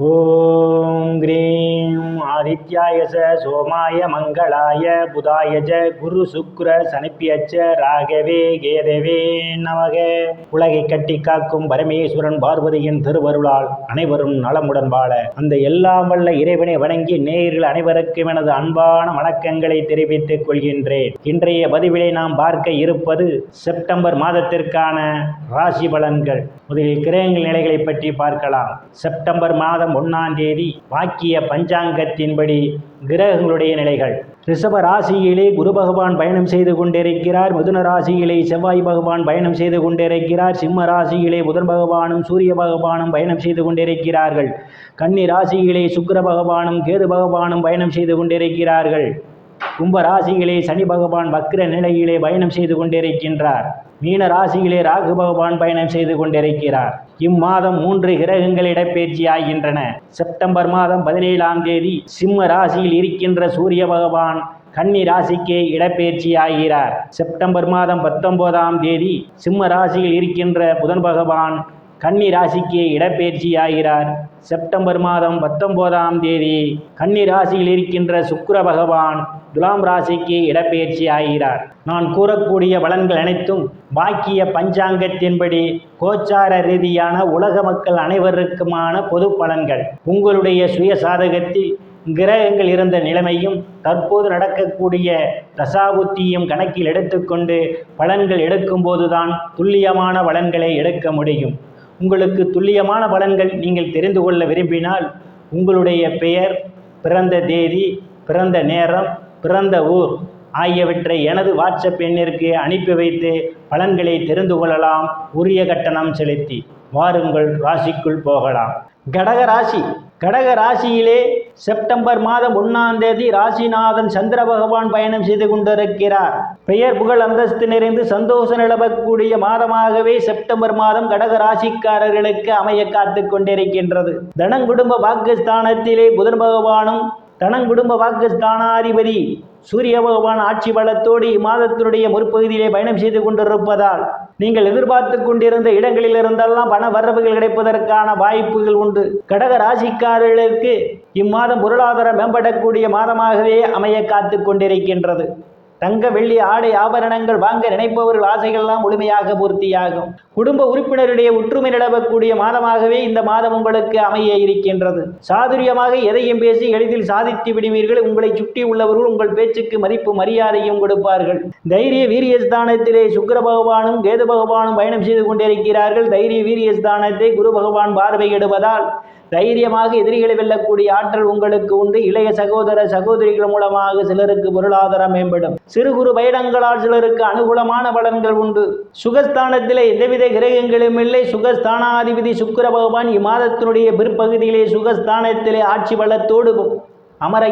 ॐ ग्रीं ஆதித்யாய ச சோமாய மங்களாய புதாய ஜ குரு சுக்ர சனிப்பியச்ச ராகவே கேதவே நமக. உலகை கட்டி காக்கும் பரமேஸ்வரன் பார்வதியின் திருவருளால் அனைவரும் நலமுடன் வாழ. அந்த எல்லாம் வல்ல இறைவனை வணங்கி நேயர்கள் அனைவருக்கும் எனது அன்பான வணக்கங்களை தெரிவித்துக் கொள்கின்றேன். இன்றைய பதிவிலை நாம் பார்க்க இருப்பது செப்டம்பர் மாதத்திற்கான ராசி பலன்கள். முதலில் கிரகங்கள் நிலைகளை பற்றி பார்க்கலாம். செப்டம்பர் மாதம் ஒன்னாம் தேதி வாக்கிய பஞ்சாங்கத்தின்படி கிரகங்களுடைய நிலைகள். ரிஷப ராசியிலே குரு பகவான் பயணம் செய்து கொண்டிருக்கிறார். மிதுன ராசியிலே செவ்வாய் பகவான் பயணம் செய்து கொண்டிருக்கிறார். சிம்ம ராசியிலே புதன் பகவானும் சூரிய பகவானும் பயணம் செய்து கொண்டிருக்கிறார்கள். கன்னி ராசியிலே சுக்கிர பகவானும் கேது பகவானும் பயணம் செய்து கொண்டிருக்கிறார்கள். கும்ப ராசியிலே சனி பகவான் வக்ர நிலையிலே பயணம் செய்து கொண்டிருக்கின்றார். மீன ராசியிலே ராகு பகவான் பயணம் செய்து கொண்டிருக்கிறார். இம்மாதம் மூன்று கிரகங்கள் இடப்பெயர்ச்சி ஆகின்றன. செப்டம்பர் மாதம் பதினேழாம் தேதி சிம்ம ராசியில் இருக்கின்ற சூரிய பகவான் கன்னி ராசிக்கு இடப்பெயர்ச்சி ஆகிறார். செப்டம்பர் மாதம் பத்தொன்பதாம் தேதி சிம்ம ராசியில் இருக்கின்ற புதன் பகவான் கன்னி ராசிக்கு இடப்பெயர்ச்சி ஆகிறார் செப்டம்பர் மாதம் பத்தொன்பதாம் தேதி கன்னி ராசியில் இருக்கின்ற சுக்கிர பகவான் துலாம் ராசிக்கு இடப்பெயர்ச்சி ஆகிறார் நான் கூறக்கூடிய பலன்கள் அனைத்தும் பாக்கிய பஞ்சாங்கத்தின்படி கோச்சார ரீதியான உலக மக்கள் அனைவருக்குமான பொது பலன்கள். உங்களுடைய சுய சாதகத்தில் கிரகங்கள் இருந்த நிலைமையும் தற்போது நடக்கக்கூடிய தசாபுத்தியும் கணக்கில் எடுத்துக்கொண்டு பலன்கள் எடுக்கும்போதுதான் துல்லியமான பலன்களை எடுக்க முடியும். உங்களுக்கு துல்லியமான பலன்கள் நீங்கள் தெரிந்து கொள்ள விரும்பினால் உங்களுடைய பெயர் பிறந்த தேதி பிறந்த நேரம் பிறந்த ஊர் ஆகியவற்றை எனது வாட்ஸ்அப் எண்ணிற்கு அனுப்பி வைத்து பலன்களை தெரிந்து கொள்ளலாம். உரிய கட்டணம் செலுத்தி வாருங்கள் ராசிக்குள் போகலாம். கடக ராசி கடக ராசியிலே செப்டம்பர் மாதம் ஒன்றாம் தேதி ராசிநாதன் சந்திர பகவான் பயணம் செய்து கொண்டிருக்கிறார். பெயர் புகழ் அந்தஸ்து நிறைந்து சந்தோஷம் நிலவக்கூடிய மாதமாகவே செப்டம்பர் மாதம் கடக ராசிக்காரர்களுக்கு அமைய காத்து கொண்டிருக்கின்றது. தனங்குடும்ப பாகிஸ்தானத்திலே புதன் பகவானும் தனங் குடும்ப வாக்குஸ்தானாதிபதி சூரிய பகவான் ஆட்சி பலத்தோடு இம்மாதத்தினுடைய முற்பகுதியிலே பயணம் செய்து கொண்டிருப்பதால் நீங்கள் எதிர்பார்த்து கொண்டிருந்த இடங்களில் இருந்தெல்லாம் பண வரவுகள் கிடைப்பதற்கான வாய்ப்புகள் உண்டு. கடக ராசிக்காரர்களுக்கு இம்மாதம் பொருளாதாரம் மேம்படக்கூடிய மாதமாகவே அமைய காத்து கொண்டிருக்கின்றது. தங்க வெள்ளி ஆடை ஆபரணங்கள் வாங்க நினைப்பவர்கள் ஆசைகள்லாம் முழுமையாக பூர்த்தியாகும். குடும்ப உறுப்பினருடைய ஒற்றுமை நிலவக்கூடிய மாதமாகவே இந்த மாதம் உங்களுக்கு அமைய இருக்கின்றது. சாதுரியமாக எதையும் பேசி எளிதில் சாதித்து விடுவீர்கள். உங்களை சுற்றி உள்ளவர்கள் உங்கள் பேச்சுக்கு மதிப்பு மரியாதையும் கொடுப்பார்கள். தைரிய வீரியஸ்தானத்திலே சுக்கர பகவானும் கேது பகவானும் பயணம் செய்து கொண்டிருக்கிறார்கள். தைரிய வீரியஸ்தானத்தை குரு பகவான் பார்வையிடுவதால் தைரியமாக எதிரிகளை வெல்லக்கூடிய ஆற்றல் உங்களுக்கு உண்டு. இளைய சகோதர சகோதரிகள் மூலமாக சிலருக்கு பொருளாதாரம் மேம்படும். சிறு குறு பயணங்களால் சிலருக்கு அனுகூலமான பலன்கள் உண்டு. சுகஸ்தானத்திலே எந்தவித கிரகங்களும் இல்லை. சுகஸ்தானாதிபதி சுக்கர பகவான் இம்மாதத்தினுடைய பிற்பகுதியிலே சுகஸ்தானத்திலே ஆட்சி பலத்தோடு அமர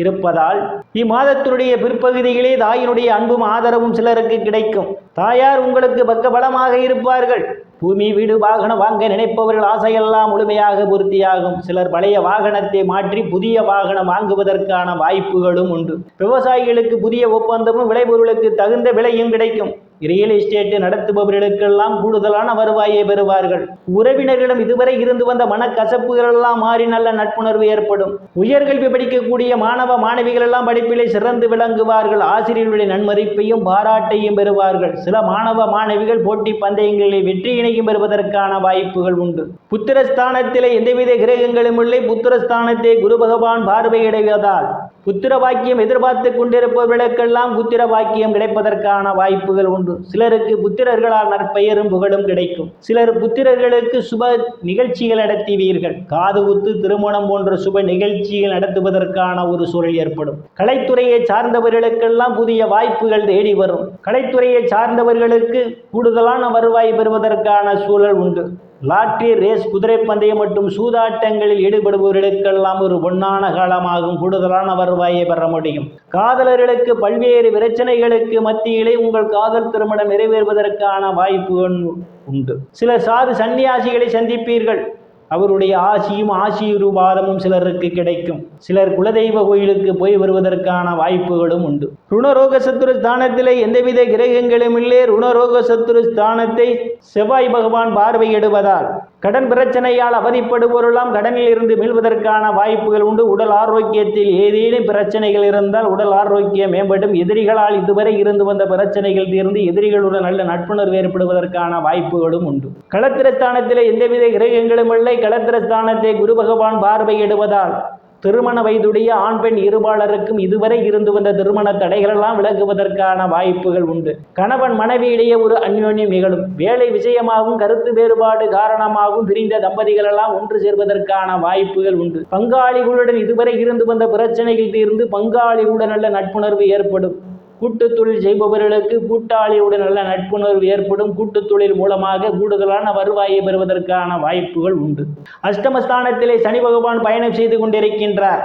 இருப்பதால் இம்மாதத்தினுடைய பிற்பகுதியிலே தாயினுடைய அன்பும் ஆதரவும் சிலருக்கு கிடைக்கும். தாயார் உங்களுக்கு பக்க பலமாக இருப்பார்கள். பூமி வீடு வாகனம் வாங்க நினைப்பவர்கள் ஆசையெல்லாம் முழுமையாக பூர்த்தியாகும். சிலர் பழைய வாகனத்தை மாற்றி புதிய வாகனம் வாங்குவதற்கான வாய்ப்புகளும் உண்டு. விவசாயிகளுக்கு புதிய ஒப்பந்தமும் விளைபொருளுக்கு தகுந்த விலையும் கிடைக்கும். ரியல் எஸ்டேட் நடத்துபவர்களுக்கெல்லாம் கூடுதலான வருவாயை பெறுவார்கள். உறவினர்களிடம் இதுவரை இருந்து வந்த மனக்கசப்புகள் எல்லாம் மாறி நல்ல நட்புணர்வு ஏற்படும். உயர்கல்வி படிக்கக்கூடிய மாணவ மாணவிகள் எல்லாம் படிப்பிலே சிறந்து விளங்குவார்கள். ஆசிரியர்களுடைய நன்மதிப்பையும் பாராட்டையும் பெறுவார்கள். சில மாணவ மாணவிகள் போட்டி பந்தயங்களில் வெற்றியினையும் பெறுவதற்கான வாய்ப்புகள் உண்டு. புத்திரஸ்தானத்தில் எந்தவித கிரகங்களும் இல்லை. புத்திரஸ்தானத்தை குரு பகவான் பார்வையிடுவதால் புத்திர பாக்கியம் எதிர்பார்த்து கொண்டிருப்பவர்களுக்கெல்லாம் புத்திர பாக்கியம் கிடைப்பதற்கான வாய்ப்புகள் உண்டு. சிலருக்கு புத்திரர்களால் நற்பெயரும் புகழும் கிடைக்கும். சிலர் புத்திரர்களுக்கு சுப நிகழ்ச்சிகள் நடத்துவீர்கள். காது குத்து திருமணம் போன்ற சுப நிகழ்ச்சிகள் நடத்துவதற்கான ஒரு சூழல் ஏற்படும். கலைத்துறையை சார்ந்தவர்களுக்கெல்லாம் புதிய வாய்ப்புகள் தேடி வரும். கலைத்துறையை சார்ந்தவர்களுக்கு கூடுதலான வருவாய் பெறுவதற்கான சூழல் உண்டு. லாட்ரி ரேஸ் குதிரை பந்தயம் மற்றும் சூதாட்டங்களில் ஈடுபடுபவர்களுக்கெல்லாம் ஒரு பொன்னான காலமாகும். கூடுதலான வருவாயை பெற முடியும். காதலர்களுக்கு பல்வேறு பிரச்சனைகளுக்கு மத்தியிலே உங்கள் காதல் திருமணம் நிறைவேறுவதற்கான வாய்ப்புகள் உண்டு. சில சாது சன்னியாசிகளை சந்திப்பீர்கள். அவருடைய ஆசியும் ஆசீர்வாதமும் சிலருக்கு கிடைக்கும். சிலர் குலதெய்வ கோயிலுக்கு போய் வருவதற்கான வாய்ப்புகளும் உண்டு. ருணரோக சத்துரு ஸ்தானத்திலே எந்தவித கிரகங்களும் இல்லை. ருணரோக சத்துரு ஸ்தானத்தை செவ்வாய் பகவான் பார்வையிடுவதால் கடன் பிரச்சனையால் அவதிப்படுபவரெல்லாம் கடனில் இருந்து மீள்வதற்கான வாய்ப்புகள் உண்டு. உடல் ஆரோக்கியத்தில் ஏதேனும் பிரச்சனைகள் இருந்தால் உடல் ஆரோக்கியம் மேம்படும். எதிரிகளால் இதுவரை இருந்து வந்த பிரச்சனைகள் தீர்ந்து எதிரிகளுடன் நல்ல நட்புணர்வு ஏற்படுவதற்கான வாய்ப்புகளும் உண்டு. களத்திரஸ்தானத்தில் எந்தவித கிரகங்களும் இல்லை களத்திரஸ்தானத்தை குரு பகவான் பார்வையிடுவதால் திருமண வயதுடைய ஆண் பெண் இருபாளருக்கும் இதுவரை இருந்து வந்த திருமண தடைகளெல்லாம் விலகுவதற்கான வாய்ப்புகள் உண்டு. கணவன் மனைவியிடையே ஒரு அந்யோன்யம் நிகழும். வேலை விஷயமாகவும் கருத்து வேறுபாடு காரணமாகவும் பிரிந்த தம்பதிகளெல்லாம் ஒன்று சேர்வதற்கான வாய்ப்புகள் உண்டு. பங்காளிகளுடன் இதுவரை இருந்து வந்த பிரச்சனைகள் தீர்ந்து பங்காளிகளுடன் நல்ல நட்புணர்வு ஏற்படும். கூட்டுத்தொழில் செய்பவர்களுக்கு கூட்டாளியுடன் நல்ல நட்புணர்வு ஏற்படும். கூட்டுத்தொழில் மூலமாக கூடுதலான வருவாயை பெறுவதற்கான வாய்ப்புகள் உண்டு. அஷ்டமஸ்தானத்திலே சனி பகவான் பயணம் செய்து கொண்டிருக்கின்றார்.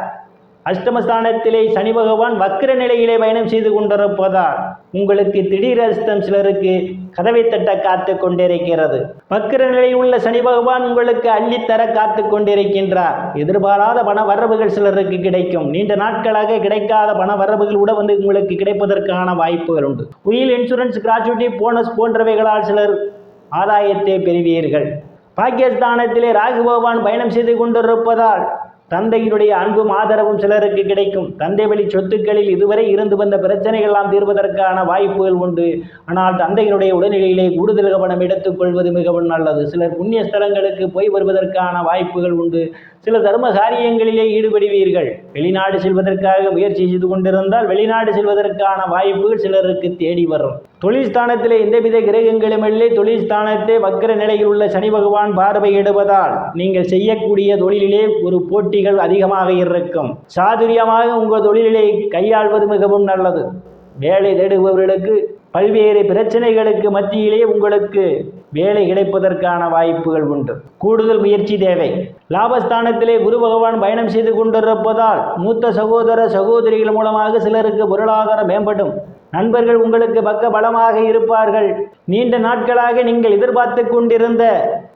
அஷ்டமஸ்தானத்திலே சனி பகவான் வக்ர நிலையிலே பயணம் செய்து கொண்டிருப்பதால் உங்களுக்கு திடீர் அஸ்தம் சிலருக்கு கதவை தட்ட காத்து கொண்டிருக்கிறது. வக்ர நிலையில் உள்ள சனி பகவான் உங்களுக்கு அள்ளித்தர காத்து கொண்டிருக்கின்றார். எதிர்பாராத பண வரவுகள் சிலருக்கு கிடைக்கும். நீண்ட நாட்களாக கிடைக்காத பண வரவுகள் கூட வந்து உங்களுக்கு கிடைப்பதற்கான வாய்ப்புகள் உண்டு. உயில் இன்சூரன்ஸ் கிராச்சுவிட்டி போனஸ் போன்றவைகளால் சிலர் ஆதாயத்தை பெறுவீர்கள். பாகிஸ்தானத்திலே ராகு பகவான் பயணம் செய்து கொண்டிருப்பதால் தந்தையினுடைய அன்பும் ஆதரவும் சிலருக்கு கிடைக்கும். தந்தை வழி சொத்துக்களில் இதுவரை இருந்து வந்த பிரச்சனைகள் எல்லாம் தீர்வதற்கான வாய்ப்புகள் உண்டு. ஆனால் தந்தையினுடைய உடல்நிலையிலே கூடுதல் கவனம் எடுத்துக்கொள்வது மிகவும் நல்லது. சிலர் புண்ணிய ஸ்தலங்களுக்கு போய் வருவதற்கான வாய்ப்புகள் உண்டு. சில தர்ம காரியங்களிலே ஈடுபடுவீர்கள். வெளிநாடு செல்வதற்காக முயற்சி செய்து கொண்டிருந்தால் வெளிநாடு செல்வதற்கான வாய்ப்புகள் சிலருக்கு தேடி வரும். தொழில் ஸ்தானத்திலே எந்தவித கிரகங்களும் இல்லை. தொழில் ஸ்தானத்தை வக்கர நிலையில் உள்ள சனி பகவான் பார்வையிடுவதால் நீங்கள் செய்யக்கூடிய தொழிலிலே ஒரு போட்டிகள் அதிகமாக இருக்கும். சாதுரியமாக உங்கள் தொழிலிலே கையாள்வது மிகவும் நல்லது. வேலை தேடுபவர்களுக்கு பல்வேறு பிரச்சனைகளுக்கு மத்தியிலே உங்களுக்கு வேலை கிடைப்பதற்கான வாய்ப்புகள் உண்டு. கூடுதல் முயற்சி தேவை. லாபஸ்தானத்திலே குரு பகவான் பயணம் செய்து கொண்டிருப்பதால் மூத்த சகோதர சகோதரிகள் மூலமாக சிலருக்கு பொருளாதாரம் மேம்படும். நண்பர்கள் உங்களுக்கு பக்க பலமாக இருப்பார்கள். நீண்ட நாட்களாக நீங்கள் எதிர்பார்த்து கொண்டிருந்த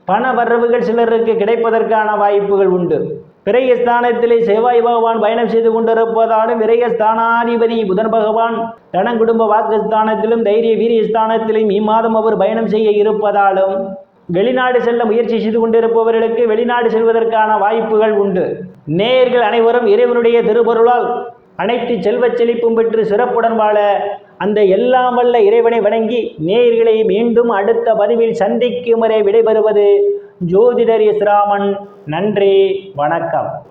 பண வரவுகள் சிலருக்கு கிடைப்பதற்கான வாய்ப்புகள் உண்டு. விரயஸ்தானத்திலே செவ்வாய் பகவான் பயணம் செய்து கொண்டிருப்பதாலும் விரயஸ்தானாதிபதி புதன் பகவான் தனங்குடும்ப வாக்குஸ்தானத்திலும் தைரிய வீரியஸ்தானத்திலும் இம்மாதம் அவர் பயணம் செய்ய இருப்பதாலும் வெளிநாடு செல்ல முயற்சி செய்து கொண்டிருப்பவர்களுக்கு வெளிநாடு செல்வதற்கான வாய்ப்புகள் உண்டு. நேயர்கள் அனைவரும் இறைவனுடைய திருப்பொருளால் அனைத்து செல்வச் செழிப்பும் பெற்று சிறப்புடன் வாழ அந்த எல்லாம் வல்ல இறைவனை வணங்கி நேயர்களை மீண்டும் அடுத்த பதிவில் சந்திக்கும் வரை விடைபெறுவது ஜோதிடர் இஸ்ராமன் நன்றி வணக்கம்.